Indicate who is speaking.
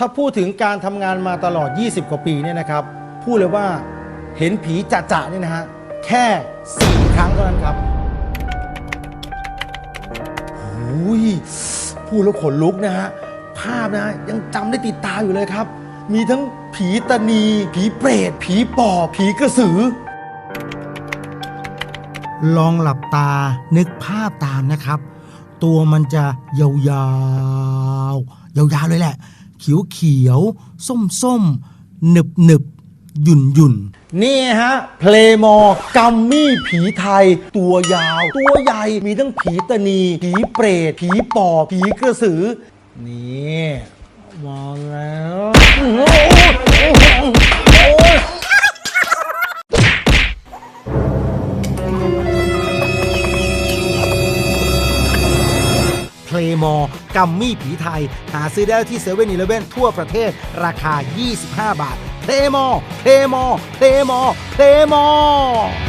Speaker 1: ถ้าพูดถึงการทำงานมาตลอด 20 กว่าปีเนี่ยนะครับ พูดเลยว่าเห็นผีจะๆเนี่ยนะฮะ แค่ 4 ครั้งเท่านั้นครับหุยพูดแล้วขนลุกนะฮะ ภาพนะ ยังจำได้ติดตาอยู่เลยครับ มีทั้งผีตานี ผีเปรต ผีปอบ ผีกระสือ
Speaker 2: ลองหลับตานึกภาพตามนะครับ ตัวมันจะยาวๆ ยาวๆเลยแหละ เขียวเขียวส้มส้มหนึบหนึบหยุ่นหยุ่น
Speaker 1: นี่ฮะ เพลมอกัมมี่ผีไทย ตัวยาว ตัวใหญ่ มีทั้งผีตะนี ผีเปรต ผีปอบ ผีกระสือ นี่ มาแล้ว
Speaker 2: มอกัมมี่ผีไทย หาซื้อได้ที่เซเว่นอีเลเว่นทั่วประเทศราคา 25 บาทเพลมอเพลมอเพลมอเพลมอ